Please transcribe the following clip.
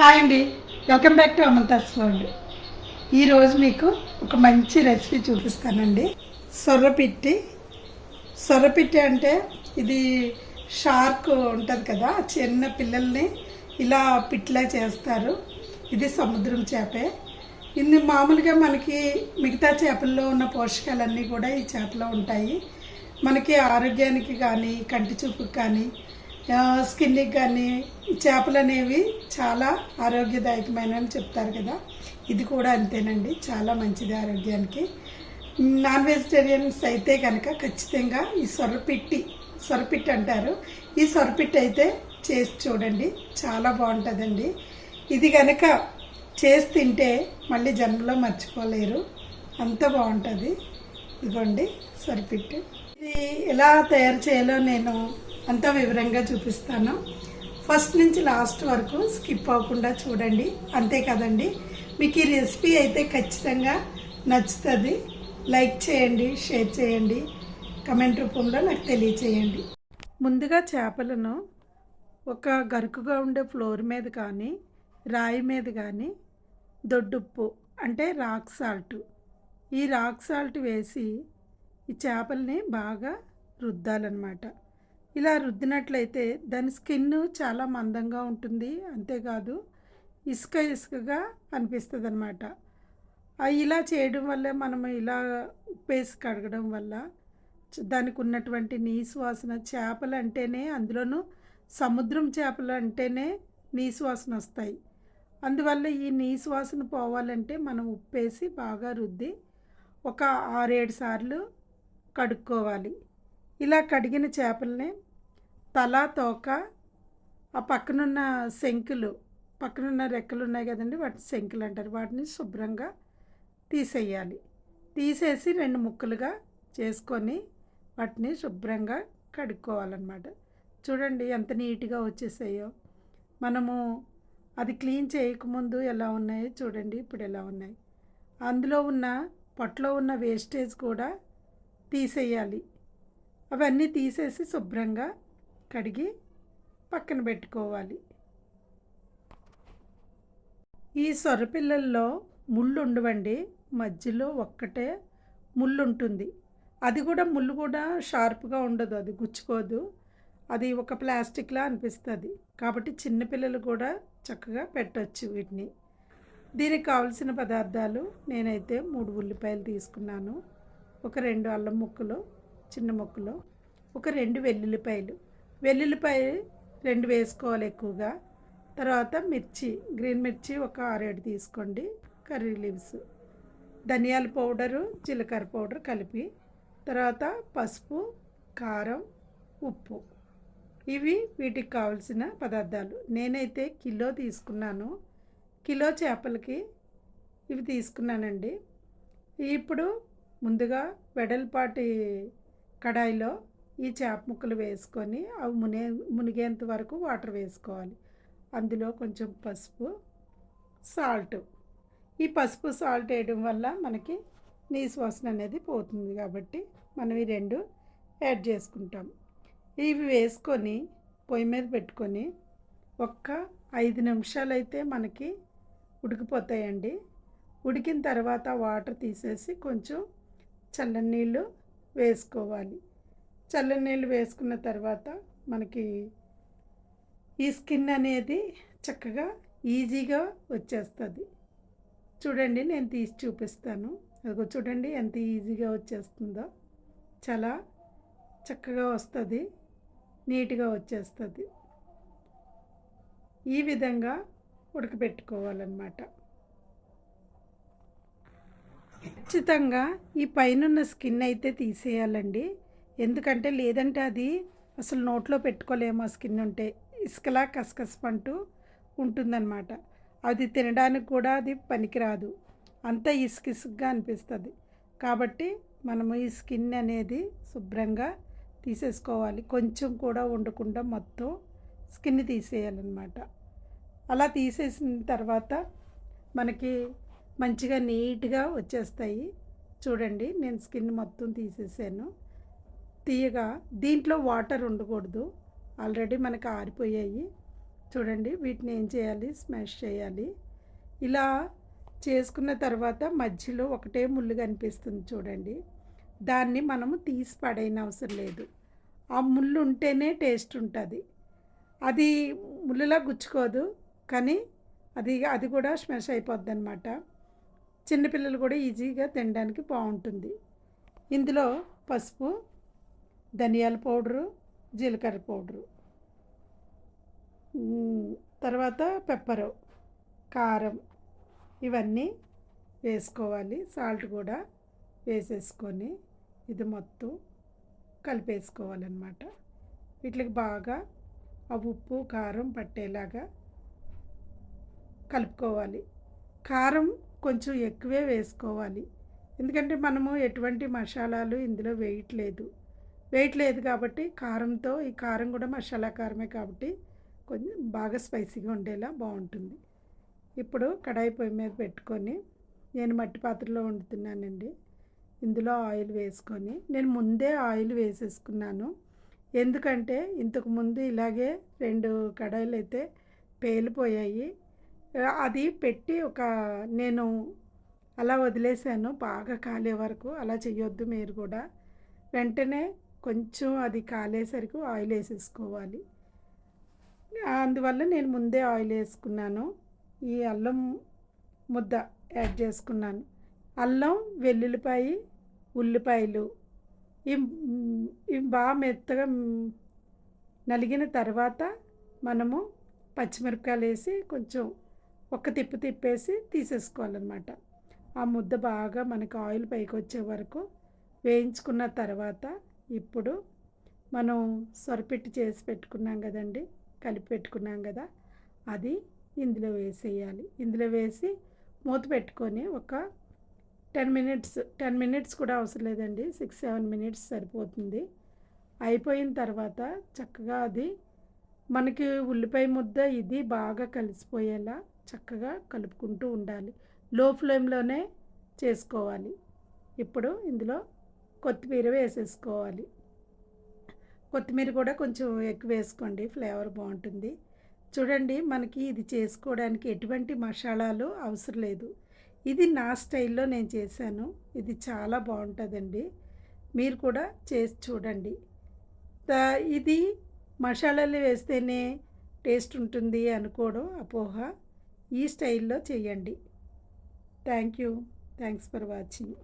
Hi అండి. Welcome back to Amantha's world ఈరోజు మీకు ఒక మంచి రెసిపీ చూపిస్తానండి. సొర్రపిట్టి సొర్రపిట్టి అంటే ఇది షార్క్ ఉంటుంది కదా చిన్న పిల్లల్ని ఇలా పిట్లా చేస్తారు. ఇది సముద్రం చేపే. ఇది మామూలుగా మనకి మిగతా చేపల్లో ఉన్న పోషకాలన్నీ కూడా ఈ చేపలో ఉంటాయి. మనకి ఆరోగ్యానికి కానీ కంటి చూపుకి కానీ స్కిన్కి కానీ చేపలు అనేవి చాలా ఆరోగ్యదాయకమైన అని చెప్తారు కదా. ఇది కూడా అంతేనండి. చాలా మంచిది ఆరోగ్యానికి. నాన్ వెజిటేరియన్స్ అయితే కనుక ఖచ్చితంగా ఈ సొరపిట్టి సొరపిట్టి అంటారు. ఈ సొరపిట్టి అయితే చేసి చూడండి. చాలా బాగుంటుందండి. ఇది కనుక చేసి తింటే మళ్ళీ జన్మలో మర్చిపోలేరు. అంత బాగుంటుంది. ఇదిగోండి సరిపిట్టు. ఇది ఎలా తయారు చేయాలో నేను అంతా వివరంగా చూపిస్తాను. ఫస్ట్ నుంచి లాస్ట్ వరకు స్కిప్ అవ్వకుండా చూడండి. అంతే కదండి. మీకు ఈ రెసిపీ అయితే ఖచ్చితంగా నచ్చుతుంది. లైక్ చేయండి షేర్ చేయండి. కమెంట్ రూపంలో నాకు తెలియచేయండి. ముందుగా చేపలను ఒక గరుకుగా ఉండే ఫ్లోర్ మీద కానీ రాయి మీద కానీ దొడ్డుప్పు అంటే రాక్ సాల్ట్. ఈ రాక్ సాల్ట్ వేసి ఈ చేపల్ని బాగా రుద్దాలన్నమాట. ఇలా రుద్దినట్లయితే దాని స్కిన్ చాలా మందంగా ఉంటుంది అంతేకాదు ఇసుక ఇసుకగా అనిపిస్తుంది అనమాట ఇలా చేయడం వల్ల మనం ఇలా ఉప్పేసి కడగడం వల్ల చ- దానికి ఉన్నటువంటి నీసు వాసన చేపలు అంటేనే అందులోనూ సముద్రం చేపలు అంటేనే నీసు వాసన వస్తాయి. అందువల్ల ఈ నీసు వాసన పోవాలంటే మనం ఉప్పేసి బాగా రుద్ది ఒక ఆరేడు సార్లు కడుక్కోవాలి. ఇలా కడిగిన చేపల్ని తల తోక ఆ పక్కనున్న శంకులు పక్కనున్న రెక్కలు ఉన్నాయి కదండి వాటిని శంకులు అంటారు. వాటిని శుభ్రంగా తీసేయాలి. తీసేసి రెండు ముక్కలుగా చేసుకొని వాటిని శుభ్రంగా కడుక్కోవాలన్నమాట. చూడండి ఎంత నీట్గా వచ్చేసాయో. మనము అది క్లీన్ చేయకముందు ఎలా ఉన్నాయో చూడండి ఇప్పుడు ఎలా ఉన్నాయి. అందులో ఉన్న పొట్టలో ఉన్న వేస్టేజ్ కూడా తీసేయాలి. అవన్నీ తీసేసి శుభ్రంగా కడిగి పక్కన పెట్టుకోవాలి. ఈ సొరపిల్లల్లో ముళ్ళు ఉండవండి. మధ్యలో ఒక్కటే ముళ్ళు ఉంటుంది. అది కూడా ముళ్ళు కూడా షార్ప్గా ఉండదు. అది గుచ్చుకోదు. అది ఒక ప్లాస్టిక్లా అనిపిస్తుంది. కాబట్టి చిన్నపిల్లలు కూడా చక్కగా పెట్టవచ్చు వీటిని. దీనికి కావలసిన పదార్థాలు నేనైతే మూడు ఉల్లిపాయలు తీసుకున్నాను. ఒక రెండు అల్లం ముక్కలు చిన్న ముక్కలు ఒక రెండు వెల్లుల్లిపాయలు. వెల్లుల్లిపాయ రెండు వేసుకోవాలి ఎక్కువగా. తర్వాత మిర్చి గ్రీన్ మిర్చి ఒక ఆరేడు తీసుకోండి. Curry leaves. ధనియాల పౌడరు జీలకర్ర పౌడర్ కలిపి. తర్వాత పసుపు కారం ఉప్పు. ఇవి వీటికి కావలసిన పదార్థాలు. నేనైతే కిలో తీసుకున్నాను. కిలో చేపలకి ఇవి తీసుకున్నానండి. ఇప్పుడు ముందుగా వెడల్పాటి కడాయిలో ఈ చేప ముక్కలు వేసుకొని అవి మునే మునిగేంత వరకు వాటర్ వేసుకోవాలి. అందులో కొంచెం పసుపు సాల్ట్. ఈ పసుపు సాల్ట్ వేయడం వల్ల మనకి నీసు వాసన అనేది పోతుంది కాబట్టి మనం ఈ రెండు యాడ్ చేసుకుంటాం. ఇవి వేసుకొని పొయ్యి మీద పెట్టుకొని ఒక్క ఐదు నిమిషాలు అయితే మనకి ఉడికిపోతాయండి. ఉడికిన తర్వాత వాటర్ తీసేసి కొంచెం చల్లని నీళ్ళు వేసుకోవాలి. చల్లని నీళ్ళు వేసుకున్న తర్వాత మనకి ఈ స్కిన్ అనేది చక్కగా ఈజీగా వచ్చేస్తుంది. చూడండి నేను తీసి చూపిస్తాను. అదిగో చూడండి ఎంత ఈజీగా వచ్చేస్తుందో. చాలా చక్కగా వస్తుంది నీట్గా వచ్చేస్తుంది. ఈ విధంగా ఉడకబెట్టుకోవాలన్నమాట. ఖచ్చితంగా ఈ పైన స్కిన్ అయితే తీసేయాలండి. ఎందుకంటే లేదంటే అది అసలు నోట్లో పెట్టుకోలేము ఆ స్కిన్ ఉంటే. ఇసుకలా కసకసపంటూ ఉంటుందన్నమాట. అది తినడానికి కూడా అది పనికిరాదు. అంత ఇసుకిసుగ్గా అనిపిస్తుంది. కాబట్టి మనము ఈ స్కిన్ అనేది శుభ్రంగా తీసేసుకోవాలి. కొంచెం కూడా ఉండకుండా మొత్తం స్కిన్ తీసేయాలన్నమాట. అలా తీసేసిన తర్వాత మనకి మంచిగా నీట్గా వచ్చేస్తాయి. చూడండి నేను స్కిన్ మొత్తం తీసేసాను. తీయగా దీంట్లో వాటర్ ఉండకూడదు. ఆల్రెడీ మనకు ఆరిపోయాయి. చూడండి వీటిని ఏం చేయాలి? స్మాష్ చేయాలి. ఇలా చేసుకున్న తర్వాత మధ్యలో ఒకటే ముళ్ళు కనిపిస్తుంది చూడండి. దాన్ని మనము తీసి పడైన అవసరం లేదు. ఆ ముళ్ళు ఉంటేనే టేస్ట్ ఉంటుంది. అది ముళ్ళులా గుచ్చుకోదు కానీ అది అది కూడా స్మెష్ అయిపోద్ది అనమాట చిన్నపిల్లలు కూడా ఈజీగా తినడానికి బాగుంటుంది. ఇందులో పసుపు ధనియాల పౌడరు జీలకర్ర పౌడరు. తర్వాత పెప్పరు కారం ఇవన్నీ వేసుకోవాలి. సాల్ట్ కూడా వేసేసుకొని ఇది మొత్తం కలిపేసుకోవాలన్నమాట. వీటికి బాగా ఆ ఉప్పు కారం పట్టేలాగా కలుపుకోవాలి. కారం కొంచెం ఎక్కువే వేసుకోవాలి. ఎందుకంటే మనము ఎటువంటి మసాలాలు ఇందులో వేయట్లేదు. వేయట్లేదు కాబట్టి కారంతో ఈ కారం కూడా మసాలా కారమే కాబట్టి కొంచెం బాగా స్పైసీగా ఉండేలా బాగుంటుంది. ఇప్పుడు కడాయి పొయ్యి మీద పెట్టుకొని నేను మట్టి పాత్రలో వండుతున్నానండి. ఇందులో ఆయిల్ వేసుకొని నేను ముందే ఆయిల్ వేసేసుకున్నాను. ఎందుకంటే ఇంతకుముందు ఇలాగే రెండు కడాయిలు అయితే పేలిపోయాయి. అది పెట్టి ఒక నేను అలా వదిలేసాను. బాగా కాలే వరకు అలా చేయొద్దు మీరు కూడా. వెంటనే కొంచెం అది కాలేసరికి ఆయిల్ వేసేసుకోవాలి. అందువల్ల నేను ముందే ఆయిల్ వేసుకున్నాను. ఈ అల్లం ముద్ద యాడ్ చేసుకున్నాను. అల్లం వెల్లుల్లిపాయ ఉల్లిపాయలు ఇవి ఇవి బాగా మెత్తగా నలిగిన తర్వాత మనము పచ్చిమిరపకాయలు వేసి కొంచెం ఒక్క తిప్పు తిప్పేసి తీసేసుకోవాలన్నమాట. ఆ ముద్ద బాగా మనకు ఆయిల్ పైకి వచ్చే వరకు వేయించుకున్న తర్వాత ఇప్పుడు మనం సొరపెట్టి చేసి పెట్టుకున్నాం కదండి కలిపి పెట్టుకున్నాం కదా అది ఇందులో వేసేయాలి. ఇందులో వేసి మూత పెట్టుకొని ఒక టెన్ మినిట్స్ టెన్ మినిట్స్ కూడా అవసరం లేదండి సిక్స్ సెవెన్ మినిట్స్ సరిపోతుంది. అయిపోయిన తర్వాత చక్కగా అది మనకి ఉల్లిపాయ ముద్ద ఇది బాగా కలిసిపోయేలా చక్కగా కలుపుకుంటూ ఉండాలి. లో ఫ్లేమ్లోనే చేసుకోవాలి. ఇప్పుడు ఇందులో కొత్తిమీర వేసేసుకోవాలి. కొత్తిమీర కూడా కొంచెం ఎక్కువ వేసుకోండి ఫ్లేవర్ బాగుంటుంది. చూడండి మనకి ఇది చేసుకోవడానికి ఎటువంటి మసాలాలు అవసరం లేదు. ఇది నా స్టైల్లో నేను చేశాను. ఇది చాలా బాగుంటుందండి. మీరు కూడా చేసి చూడండి. ఇది మసాలాలు వేస్తేనే టేస్ట్ ఉంటుంది అనుకోవడం అపోహ. ఈ స్టైల్లో చేయండి. Thank you thanks for watching